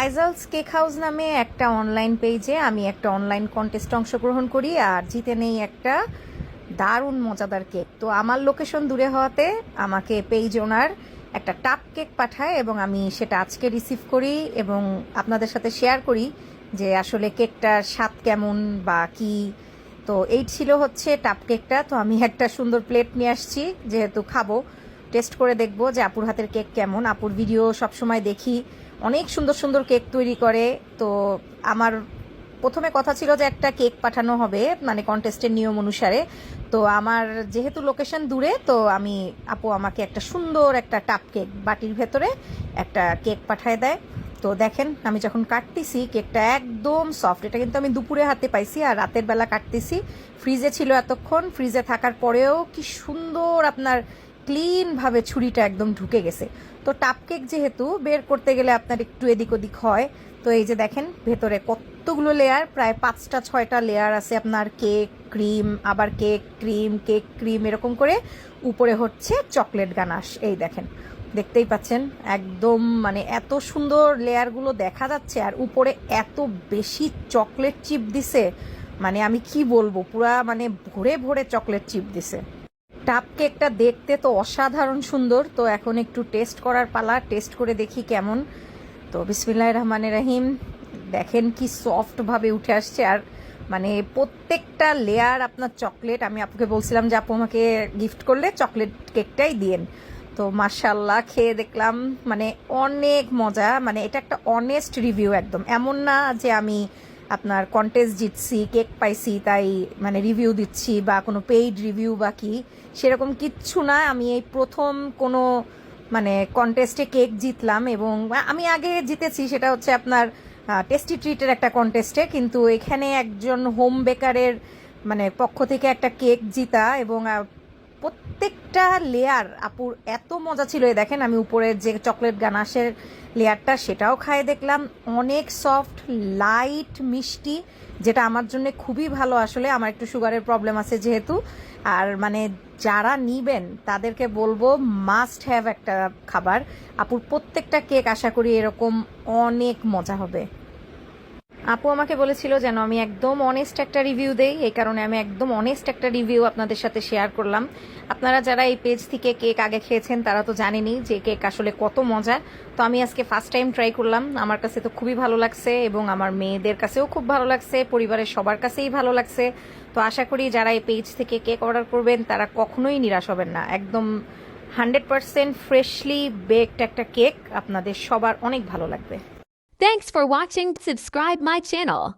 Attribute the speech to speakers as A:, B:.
A: আইজালস cake house নামে একটা online পেজে আমি একটা অনলাইন কন্টেস্টে অংশগ্রহণ করি আর জিতে নেই একটা দারুণ মজাদার কেক। তো আমার লোকেশন দূরে হওয়াতে আমাকে পেজ ওনার একটা টাপ কেক পাঠায় এবং আমি সেটা আজকে রিসিভ করি এবং আপনাদের সাথে শেয়ার করি যে আসলে কেকটার স্বাদ কেমন বা কি। তো এই ছিল হচ্ছে টাপ কেকটা তো আমি একটা সুন্দর প্লেট নিয়ে আসছি, যেহেতু খাব। টেস্ট করে দেখব যে আপুর হাতের কেক কেমন। আপুর ভিডিও সবসময় দেখি। অনেক সুন্দর সুন্দর কেক তৈরি করে। তো আমার প্রথমে কথা ছিল যে একটা কেক পাঠানো হবে মানে কন্টেস্টের নিয়ম অনুসারে। তো আমার যেহেতু লোকেশন দূরে, তো আমি, আপু আমাকে একটা সুন্দর একটা টাপ কেক বাটির ভেতরে একটা কেক পাঠায় দেয়। তো দেখেন, আমি যখন কাটতেছি কেকটা একদম সফট এটা কিন্তু আমি দুপুরে হাতে পাইছি আর রাতের বেলা কাটতেছি। ফ্রিজে ছিল এতক্ষণ। ফ্রিজে থাকার পরেও কি সুন্দর আপনার ক্লিন ভাবে ছুরিটা একদম ঢুকে গেছে। তো টাপ কেক যেহেতু বের করতে গেলে আপনার একটু এদিক ওদিক হয়, তো এই যে দেখেন ভেতরে কতগুলো লেয়ার প্রায় পাঁচটা, ছয়টা লেয়ার আছে আপনার কেক ক্রিম আবার কেক ক্রিম কেক ক্রিম এরকম করে উপরে হচ্ছে চকলেট গানাশ। এই দেখেন, দেখতেই পাচ্ছেন, একদম মানে এত সুন্দর লেয়ারগুলো দেখা যাচ্ছে আর উপরে এত বেশি চকলেট চিপ দিছে। মানে আমি কি বলব, পুরা মানে ভরে ভরে চকলেট চিপ দিছে। টাপ কেকটা দেখতে তো অসাধারণ সুন্দর, তো এখন একটু টেস্ট করার পালা, টেস্ট করে দেখি কেমন। তো বিসমিল্লাহ রহমানের রাহিম, দেখেন কি সফট ভাবে উঠে আসছে। আর মানে প্রত্যেকটা লেয়ার আপনার চকলেট আমি আপুকে বলছিলাম যে আপু আমাকে গিফট করলে চকলেট কেকটাই দিয়েন। তো মার্শাল্লাহ খেয়ে দেখলাম মানে অনেক মজা মানে এটা একটা অনেস্ট রিভিউ একদম। এমন না যে আমি আপনার কন্টেস্ট জিতছি কেক পাইছি তাই মানে রিভিউ দিচ্ছি বা কোনো পেইড রিভিউ বা কি সেরকম কিচ্ছু না। আমি এই প্রথম কোনো মানে কন্টেস্টে কেক জিতলাম এবং আমি আগে জিতেছি সেটা হচ্ছে আপনার টেস্টি ট্রিটের একটা কন্টেস্টে কিন্তু এখানে একজন হোম বেকারের মানে পক্ষ থেকে একটা কেক জিতা এবং আহ, প্রত্যেকটা লেয়ার আপুর এত মজা ছিল। এই দেখেন, আমি উপরের যে চকলেট গানাশের লেয়ারটা সেটাও খায়ে দেখলাম। অনেক সফট লাইট মিষ্টি, যেটা আমার জন্য খুবই ভালো। আসলে আমার একটু সুগারের প্রবলেম আছে যেহেতু। আর মানে যারা নিবেন, তাদেরকে বলব মাস্ট হ্যাভ একটা খাবার। আপুর প্রত্যেকটা কেক আশা করি এরকম অনেক মজা হবে। আপু আমাকে বলেছিল যেন আমি একদম অনেস্ট একটা রিভিউ দেই, এই কারণে আমি একদম অনেস্ট একটা রিভিউ আপনাদের সাথে শেয়ার করলাম। আপনারা যারা এই পেজ থেকে কেক আগে খেয়েছেন, তারা তো জানেনি যে কেক আসলে কত মজা তো আমি আজকে ফার্স্ট টাইম ট্রাই করলাম। আমার কাছে তো খুবই ভালো লাগছে এবং আমার মেয়েদের কাছেও খুব ভালো লাগছে, পরিবারের সবার কাছেই ভালো লাগছে। তো আশা করি যারা এই পেজ থেকে কেক অর্ডার করবেন, তারা কখনোই নিরাশ হবেন না। একদম হান্ড্রেড পার্সেন্ট ফ্রেশলি বেকড একটা কেক আপনাদের সবার অনেক ভালো লাগবে।
B: Thanks for watching. Subscribe my channel.